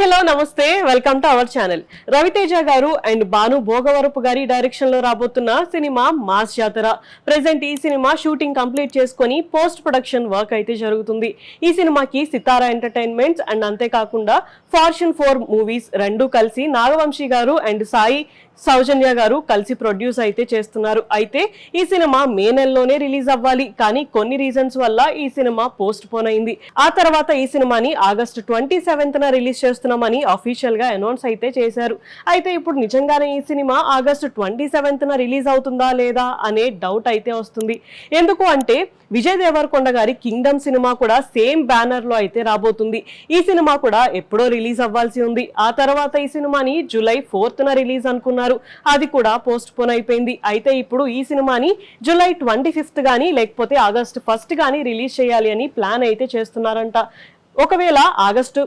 Hello నమస్తే. Welcome to our channel. Raviteja గారు and Bhanu Bhogavarapu గారి డైరెక్షన్లో రాబోతున్న సినిమా మాస్ జాతర. ప్రెసెంట్ ఈ సినిమా షూటింగ్ కంప్లీట్ చేసుకొని పోస్ట్ ప్రొడక్షన్ వర్క్ అయితే జరుగుతుంది. ఈ సినిమాకి సితారా ఎంటర్టైన్మెంట్స్ అండ్ అంతేకాకుండా ఫార్చ్యూన్ ఫోర్ మూవీస్ రెండు కలిసి నాగవంశీ గారు అండ్ సాయి సౌజన్య గారు కలిసి ప్రొడ్యూస్ అయితే చేస్తున్నారు. అయితే ఈ సినిమా మే నెలలోనే రిలీజ్ అవ్వాలి. కానీ కొన్ని రీజన్స్ వల్ల ఈ సినిమా పోస్ట్ పోన్ అయింది. ఆ తర్వాత ఈ సినిమాని ఆగస్టు ట్వంటీ సెవెంత్ రిలీజ్ చేస్తున్నారు. చేస్తున్నామని అఫీషియల్గా అనౌన్స్ అయితే చేశారు. అయితే ఇప్పుడు నిజంగానే ఈ సినిమా ఆగస్ట్ ట్వంటీ సెవెంత్ న రిలీజ్ అవుతుందా లేదా అనే డౌట్ అయితే వస్తుంది. ఎందుకు అంటే విజయ్ దేవరకొండ గారి కింగ్డమ్ సినిమా కూడా సేమ్ బ్యానర్లో అయితే రాబోతుంది. ఈ సినిమా కూడా ఎప్పుడో రిలీజ్ అవ్వాల్సి ఉంది. ఆ తర్వాత ఈ సినిమాని జూలై ఫోర్త్ న రిలీజ్ అనుకున్నారు. అది కూడా పోస్ట్ పోన్ అయిపోయింది. అయితే ఇప్పుడు ఈ సినిమాని జూలై ట్వంటీ ఫిఫ్త్ కానీ లేకపోతే ఆగస్ట్ ఫస్ట్ కానీ రిలీజ్ చేయాలి అని ప్లాన్ అయితే చేస్తున్నారంట. ఒకవేళ ఆగస్టు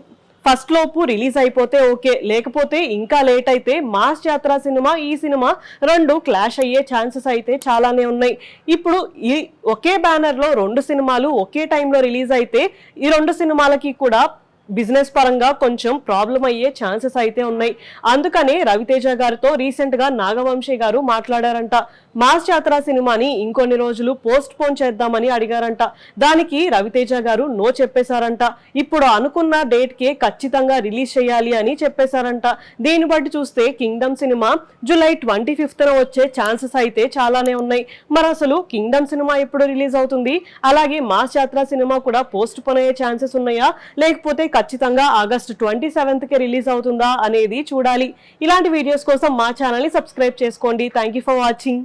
ఫస్ట్ లోపు రిలీజ్ అయిపోతే ఓకే లేకపోతే ఇంకా లేట్ అయితే మాస్ జాతర సినిమా ఈ సినిమా రెండు క్లాష్ అయ్యే ఛాన్సెస్ అయితే చాలానే ఉన్నాయి. ఇప్పుడు ఈ ఒకే బ్యానర్లో రెండు సినిమాలు ఒకే టైంలో రిలీజ్ అయితే ఈ రెండు సినిమాలకి కూడా బిజినెస్ పరంగా కొంచెం ప్రాబ్లం అయ్యే ఛాన్సెస్ అయితే ఉన్నాయి. అందుకనే రవితేజ గారితో రీసెంట్గా నాగవంశీ గారు మాట్లాడారంట. మాస్ జాతర సినిమాని ఇంకొన్ని రోజులు పోస్ట్ పోన్ చేద్దామని అడిగారంట. దానికి రవితేజ గారు నో చెప్పేశారంట. ఇప్పుడు అనుకున్న డేట్ కే ఖచ్చితంగా రిలీజ్ చేయాలి అని చెప్పేశారంట. దీన్ని బట్టి చూస్తే kingdom cinema July twenty fifth వచ్చే ఛాన్సెస్ అయితే చాలానే ఉన్నాయి. మరి అసలు కింగ్డమ్ సినిమా ఎప్పుడు రిలీజ్ అవుతుంది? అలాగే మాస్ జాతర సినిమా కూడా పోస్ట్ పోన్ అయ్యే ఛాన్సెస్ ఉన్నాయా? లేకపోతే ఖచ్చితంగా ఆగస్ట్ ట్వంటీ సెవెంత్కి రిలీజ్ అవుతుందా అనేది చూడాలి. ఇలాంటి వీడియోస్ కోసం మా ఛానల్ని సబ్స్క్రైబ్ చేసుకోండి. Thank you for watching